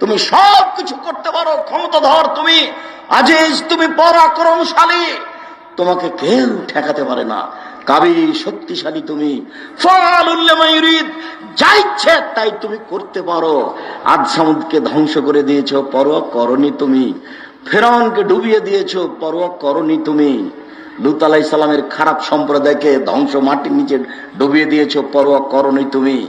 তুমি সব কিছু করতে পারো, ক্ষমতাধর তুমি, আজিজ, তুমি পরাক্রমশালী। তোমাকে কেউ ঠেকাতে পারে না। কাবি, শক্তিশালী তুমি। যা ইচ্ছে তাই তুমি করতে পারো। আজ ধ্বংস করে দিয়েছ, পরোয়া করনি তুমি। ফেরাউনকে ডুবিয়ে দিয়েছ, পরোয়া করনি তুমি। লুত আলাই খারাপ সম্প্রদায়কে ধ্বংস মাটির নিচে ডুবিয়ে দিয়েছ, পরোয়া করনি তুমি।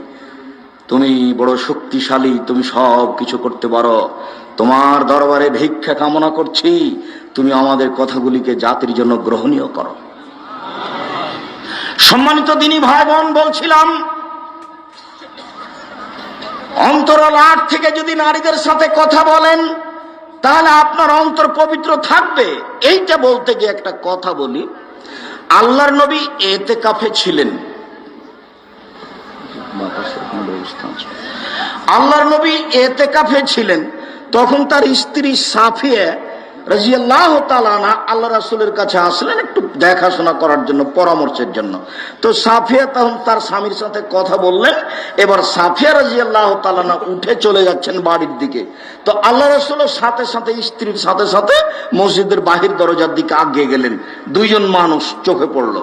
তুমি বড় শক্তিশালী, তুমি সব কিছু করতে পারো। তোমার দরবারে ভিক্ষা কামনা করছি, তুমি আমাদের কথাগুলিকে জাতির জন্য গ্রহণীয় করো। সম্মানিত দিনী ভাই বোন বলছিলাম, অন্তরাল আট থেকে যদি নারীদের সাথে কথা বলেন, তাহলে আপনার অন্তর পবিত্র থাকবে। এইটা বলতে গিয়ে একটা কথা বলি। আল্লাহর নবী এতে কাফে ছিলেন। আল্লাহর নবী এতে কাফে ছিলেন। তখন তার স্ত্রী সাফিয়া রাজিয়াল্লাহ তালানা আল্লাহ রাসুলের কাছে আসলেন একটু দেখাশোনা করার জন্য, পরামর্শের জন্য। তো সাফিয়া তখন তার স্বামীর সাথে কথা বললেন। এবার সাফিয়া রাজিয়াল্লাহ তালানা উঠে চলে যাচ্ছেন বাড়ির দিকে। তো আল্লাহ রাসুলের সাথে সাথে, স্ত্রীর সাথে সাথে মসজিদের বাহির দরজার দিকে আগিয়ে গেলেন। দুইজন মানুষ চোখে পড়ল।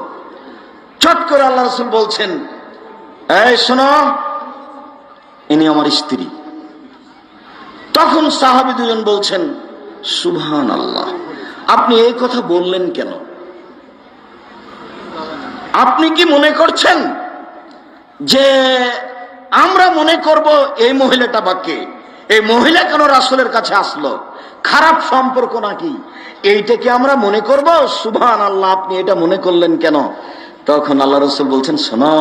চট করে আল্লাহ রসুল বলছেন, এই শোনো ইনি আমার স্ত্রী। তখন সাহাবি দুজন বলছেন সুবহান আল্লাহ আপনি এই কথা বললেন কেন? আপনি কি মনে করছেন যে আমরা মনে করব এই মহিলাটা বা এই মহিলা কেন রাসুলের কাছে আসলো? খারাপ সম্পর্ক নাকি? এইটাকে আমরা মনে করব? সুবহান আল্লাহ আপনি এটা মনে করলেন কেন? তখন আল্লাহ রসুল বলছেন, শোনো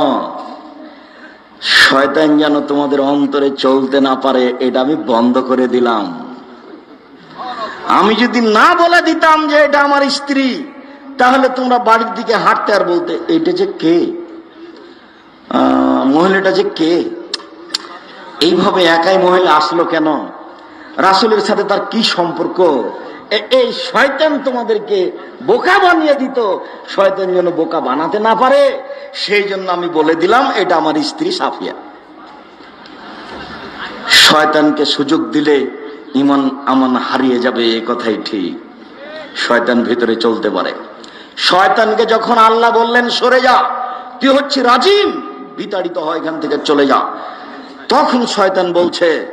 শয়তান যেন তোমাদের অন্তরে চলতে না পারে, এটা আমি বন্ধ করে দিলাম। আমি যদি না বলে দিতাম যে এটা আমার স্ত্রী, তাহলে তোমরা বাড়ির দিকে হাঁটতে আর বলতে, এটা যে কে? মহিলাটা যে কে? এইভাবে একাই মহিলা আসলো কেন? রাসুলের সাথে তার কি সম্পর্ক? এই শয়তান তোমাদেরকে বোকা বানিয়ে দিত। শয়তান যেন বোকা বানাতে না পারে, সেই জন্য আমি বলে দিলাম, এটা আমার স্ত্রী সাফিয়া। শয়তানকে সুযোগ দিলে ইমান আমান হারিয়ে যাবে, এ কথাই ঠিক। শয়তান ভিতরে চলতে পারে। শয়তানকে যখন আল্লাহ বললেন, সরে যা, তুই হচ্ছে রাজিম, বিতাড়িত হয় এখান থেকে চলে যা। তখন শয়তান বলছে,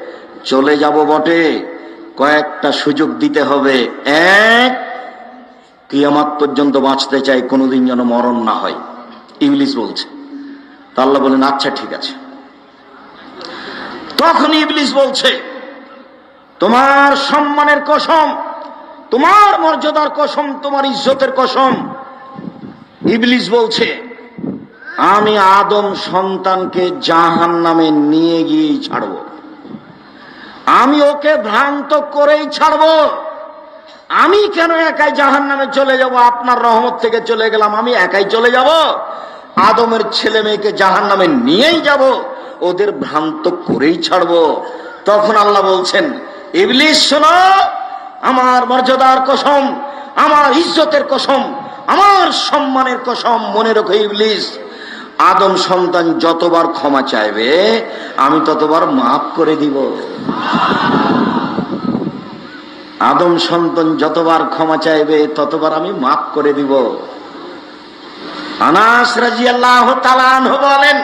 চলে যাব বটে। কয়েকটা সুযোগ দিতে হবে। এক, কিয়ামাত পর্যন্ত বাঁচতে চাই, কোনোদিন যেন মরণ না হয়। ইংলিশ বলছে। তা আল্লাহ বলেন আচ্ছা ঠিক আছে। তখন ইবলিস বলছে, তোমার সম্মানের কসম, তোমার মর্যাদার কসম, তোমার ইজ্জতের কসম। ইবলিস বলছে, আমি আদম সন্তানকে জাহান নামে নিয়ে গিয়েই ছাড়ব। আমি ওকে ভ্রান্ত করেই ছাড়ব। আমি কেন একাই জাহান নামে চলে যাব? আপনার রহমত থেকে চলে গেলাম, আমি একাই চলে যাব। আদমের ছেলে মেয়েকে জাহান নামে নিয়েই যাব, ওদের ভ্রান্ত করেই ছাড়ব। তখন আল্লাহ বলছেন, ইবলিস, শোনো, আমার মর্যাদার কসম, আমার ইজ্জতের কসম, আমার সম্মানের কসম মনে রেখো ইবলিস। আদম সন্তান যতবার ক্ষমা চাইবে, আমি ততবার মাফ করে দিব। আদম সন্তান যতবার ক্ষমা চাইবে, ততবার আমি মাফ করে দিব। আনাস রাজিয়াল্লাহ তালানহ বলেন,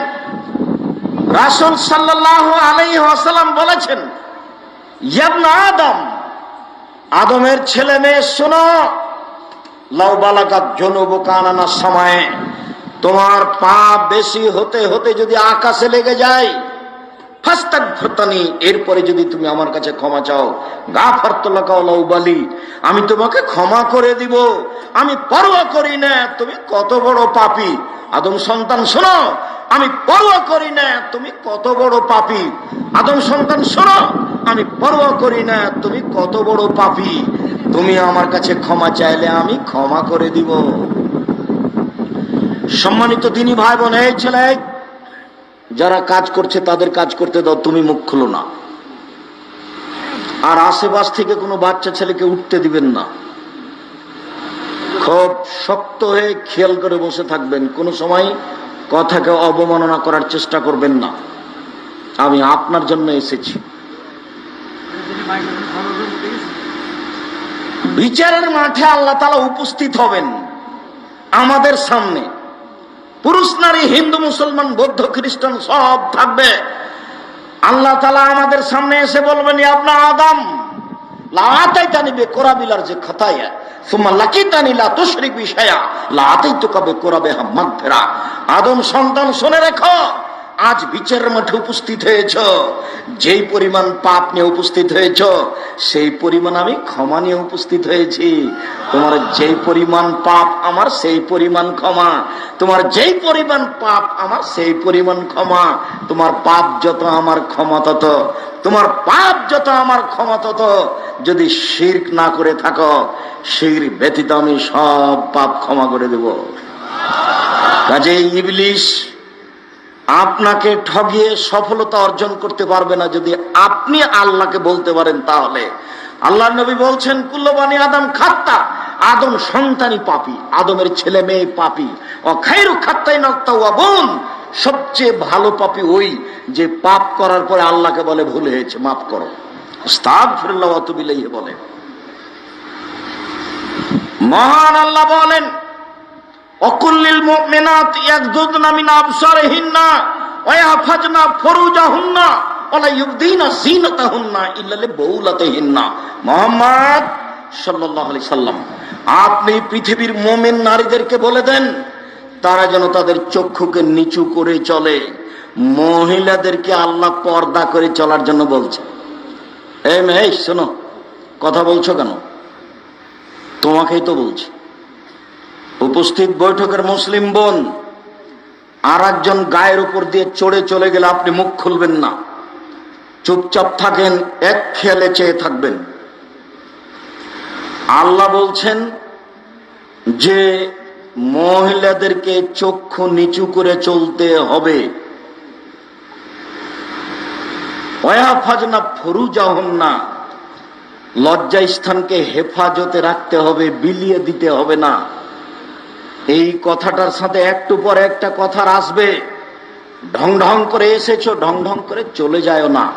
রাসূল সাল্লাল্লাহু আলাই ওয়াসাল্লাম বলেছেন আদম, আদমের ছেলে মেয়ে, শোনো, লাউ বালাকাত জনুব কানানা সময়ে তোমার পাপ বেশি হতে হতে যদি আকাশে লেগে যায়, ফাস্তাক এরপরে যদি তুমি আমার কাছে ক্ষমা চাও গা ফার্তলাকাউলাউবালি আমি তোমাকে ক্ষমা করে দিব, আমি পরোয়া করি না, তুমি কত বড় পাপি। আদম সন্তান, শোনো, আমি পরোয়া করি না, তুমি কত বড় পাপী। আদম সন্তান, শোনো, আমি পরোয়া করি না, তুমি কত বড় পাপি। তুমি আমার কাছে ক্ষমা চাইলে আমি ক্ষমা করে দিব। সম্মানিত দিনী ভাই বোন, এই ছেলে, যারা কাজ করছে, তাদের কাজ করতে দাও, তুমি মুখ খুলো না। আর আশেপাশ থেকে কোনো বাচ্চা ছেলেকে উঠতে দিবেন না। খুব শক্ত হয়ে খেয়াল করে বসে থাকবেন। কোনো সময় কথাকে অবমাননা করার চেষ্টা করবেন না। আমি আপনার জন্য এসেছি। বিচারের মাঠে আল্লাহ তালা উপস্থিত হবেন। আমাদের সামনে পুরুষ, নারী, হিন্দু, মুসলমান, বৌদ্ধ, খ্রিস্টান সব থাকবে। আল্লাহ তালা আমাদের সামনে এসে বলবেন আপনার আদাম লাতাই তানিবে কোরাবিলার যে খাতায়া, সুম্মা লাকিতানি লা তুশরিক বিষয়া তো কবে আদম সন্তান শুনে রেখো। আজ বিচারের মাঠে উপস্থিত হয়েছ। যেই পরিমাণ পাপ নিয়ে উপস্থিত হয়েছ, সেই পরিমাণ আমি ক্ষমা নিয়ে উপস্থিত হয়েছি। তোমার যেই পরিমাণ পাপ আমার, সেই পরিমাণ ক্ষমা। তোমার যেই পরিমাণ পাপ আমার, সেই পরিমাণ ক্ষমা। তোমার পাপ যত আমার ক্ষমা তত। তোমার পাপ যত আমার ক্ষমা তত। যদি শির্ক না করে থাকো, শির ব্যতীত আমি সব পাপ ক্ষমা করে দেব। কাজে ইবলিশ আপনাকে ঠগিয়ে সফলতা অর্জন করতে পারবে না যদি আপনি আল্লাহকে বলতে পারেন তাহলে। আল্লাহ নবী বলছেন কুল্লবানী আদম খাত্তা, আদম সন্তানই পাপি, আদমের ছেলে মেয়ে পাপি। ও খাইরু খাত্তাই নক্তা বোন সবচেয়ে ভালো পাপি ওই যে পাপ করার পরে আল্লাহকে বলে, ভুল হয়েছে, মাফ করো। অতবিলেই বলে। মহান আল্লাহ বলেন অকুল্লিল মুমিনাত ইয়াগদুদনা মিন আবসারিহিন্না ওয়া ইয়াহফাজনা ফুরুজাহুন্না ওয়া লা ইউবদিনা যিনাতাহুন্না ইল্লা লিবুলাতিহিন্না। মুহাম্মদ সাল্লাল্লাহু আলাইহি সাল্লাম, আপনি পৃথিবীর মুমিন নারীদেরকে বলে দেন, তারা যেন তাদের চক্ষুকে নিচু করে চলে। মহিলাদেরকে আল্লাহ পর্দা করে চলার জন্য বলছে। এই মেয়ে শোনো, কথা বলছো কেন? তোমাকেই তো বলছি। উপস্থিত বৈঠকের মুসলিম বোন আর একজন গায়ের উপর দিয়ে চড়ে চলে গেলে আপনি মুখ খুলবেন না। চুপচাপ থাকেন, এক খেয়ালে চেয়ে থাকবেন। আল্লাহ বলছেন যে, মহিলাদেরকে চক্ষু নিচু করে চলতে হবে। না লজ্জা স্থানকে হেফাজতে রাখতে হবে, বিলিয়ে দিতে হবে না। এই কথাটার সাথে একটু পরে একটা কথা আসবে। ঢং ঢং করে এসেছ, ঢং ঢং করে চলে যায় না।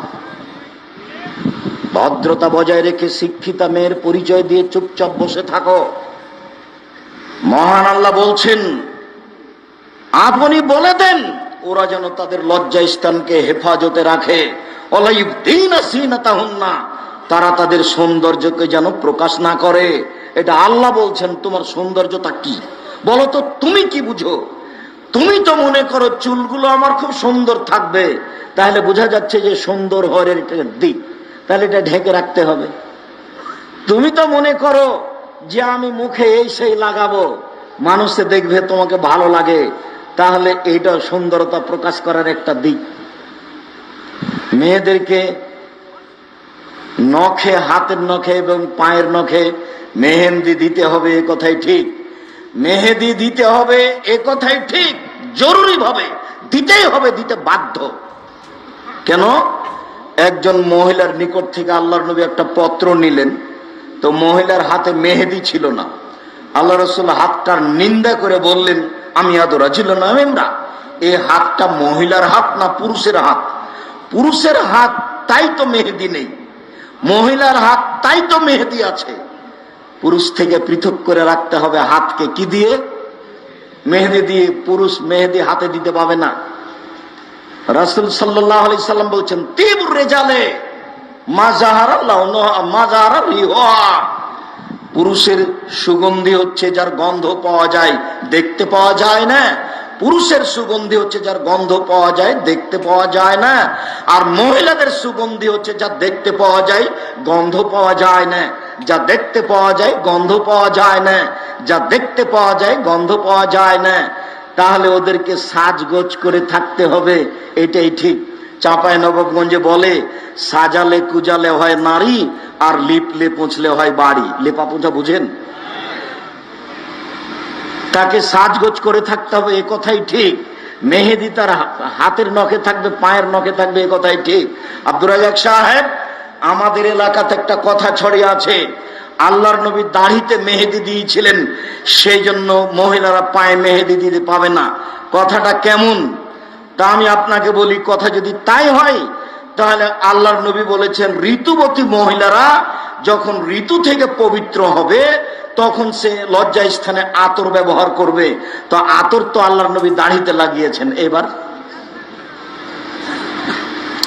ভদ্রতা বজায় রেখে শিক্ষিতা মেয়ের পরিচয় দিয়ে চুপচাপ বসে থাকো। মহান আল্লাহ বলছেন, আপনি বলে দেন, ওরা যেন তাদের লজ্জা স্থানকে হেফাজতে রাখে। তারা তাদের সৌন্দর্যকে যেন প্রকাশ না করে। এটা আল্লাহ বলছেন, তোমার সৌন্দর্যতা কি? বলো তো তুমি কি বুঝো? তুমি তো মনে করো চুলগুলো আমার খুব সুন্দর থাকবে। তাহলে বোঝা যাচ্ছে যে সুন্দর হরের দিক। তাহলে এটা ঢেকে রাখতে হবে। তুমি তো মনে করো যে আমি মুখে এই সেই লাগাবো। মানুষে দেখবে তোমাকে ভালো লাগে। তাহলে এইটা সুন্দরতা প্রকাশ করার একটা দিক। মেয়েদেরকে নখে, হাতের নখে এবং পায়ের নখে মেহেন্দি দিতে হবে, এ কথাই ঠিক। মেহেদি দিতে হবে, এ কথাই ঠিক, জরুরি ভাবে, দিতেই হবে, দিতে বাধ্য। কেন? একজন মহিলার নিকট থেকে আল্লাহর নবী একটা পত্র নিলেন, তো মহিলার হাতে মেহেদি ছিল না। আল্লাহ রসুল হাতটার নিন্দা করে বললেন, আমি আদরা ছিল না মেমরা এই হাতটা মহিলার হাত না পুরুষের হাত? পুরুষের হাত তাই তো মেহেদি নেই, মহিলার হাত তাই তো মেহেদি আছে। পুরুষ থেকে পৃথক করে রাখতে হবে হাতকে কি দিয়ে? মেহেদি দিয়ে পুরুষ মেহেদি হাতে দিতে পাবে না। রাসুল সাল্লাম বলছেন তীব্র রেজালে পুরুষের সুগন্ধি হচ্ছে যার গন্ধ পাওয়া যায়, দেখতে পাওয়া যায় না। পুরুষের সুগন্ধি হচ্ছে যার গন্ধ পাওয়া যায়, দেখতে পাওয়া যায় না। আর মহিলাদের সুগন্ধি হচ্ছে যা দেখতে পাওয়া যায়, গন্ধ পাওয়া যায় না। যা দেখতে পাওয়া যায়, গন্ধ পাওয়া যায় না। যা দেখতে পাওয়া যায়, গন্ধ পাওয়া যায় না। তাহলে ওদেরকে সাজগোজ করে থাকতে হবে। এটাই ঠিক। চাঁপায় নবাবগঞ্জে বলে, সাজালে কুজালে হয় নারী, আর লিপলে পুঁছলে হয় বাড়ি। লেপা পুঁছা বুঝেন? তাকে সাজগোজ করে থাকতে হবে, এ কথাই ঠিক। মেহেদি তার হাতের নখে থাকবে, পায়ের নখে থাকবে, এ কথাই ঠিক। আব্দুর রাজাক সাহেব আমাদের এলাকাতে একটা কথা ছড়িয়ে আছে। আল্লাহর নবী দাড়িতে মেহেদি দিয়েছিলেন, সেই জন্য মহিলারা পায়ে মেহেদি দিতে পাবে না। কথাটা কেমন? তা আমি আপনাকে বলি, কথা যদি তাই হয়, তাহলে আল্লাহর নবী বলেছেন, ঋতুবতী মহিলারা যখন ঋতু থেকে পবিত্র হবে, তখন সে লজ্জা স্থানে আতর ব্যবহার করবে। তো আতর তো আল্লাহর নবী দাড়িতে লাগিয়েছেন। এবার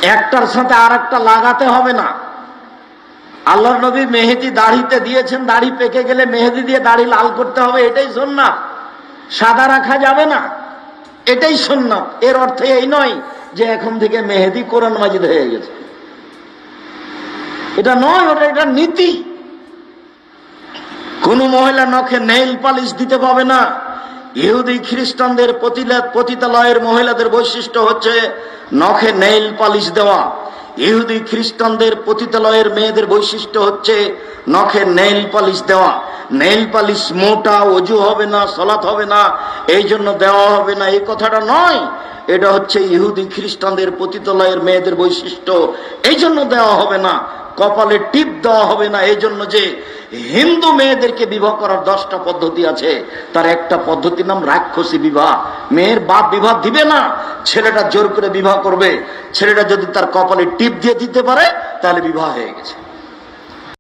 একটার সাথে আর একটা লাগাতে হবে না। আল্লাহর নবী মেহেদি দাড়িতে দিয়েছেন, দাড়ি পেকে গেলে মেহেদি দিয়ে দাড়ি লাল করতে হবে, এটাই সুন্নাত। সাদা রাখা যাবে না, এটাই সুন্নাত। এর অর্থ এই নয় যে এখন থেকে মেহেদি কোরআন মাজিদ হয়ে গেছে। এটা নয়, ওটা এটা নীতি। কোন মহিলা নখে নেইল পালিশ দিতে পাবে না। ইহুদি খ্রিস্টানদের পতিতালয়ের মহিলাদের বৈশিষ্ট্য হচ্ছে নখে নেইল পালিশ দেওয়া। ইহুদি খ্রিস্টানদের পতিতালয়ের মেয়েদের বৈশিষ্ট্য হচ্ছে নখের নেইল পালিশ দেওয়া। নেইল পালিশ মোটা, অজু হবে না, সলাৎ হবে না, এই জন্য দেওয়া হবে না। এই কথাটা নয়। এটা হচ্ছে ইহুদি খ্রিস্টানদের পতিতলয়ের মেয়েদের বৈশিষ্ট্য। এই জন্য দেওয়া হবে না। কপালে টিপ দেওয়া হবে না এই জন্য যে হিন্দু মেয়েদেরকে বিবাহ করার দশটা পদ্ধতি আছে, তার একটা পদ্ধতির নাম রাক্ষসী বিবাহ। মেয়ের বাপ বিবাহ দিবে না, ছেলেটা জোর করে বিবাহ করবে। ছেলেটা যদি তার কপালে টিপ দিয়ে দিতে পারে, তাহলে বিবাহ হয়ে গেছে।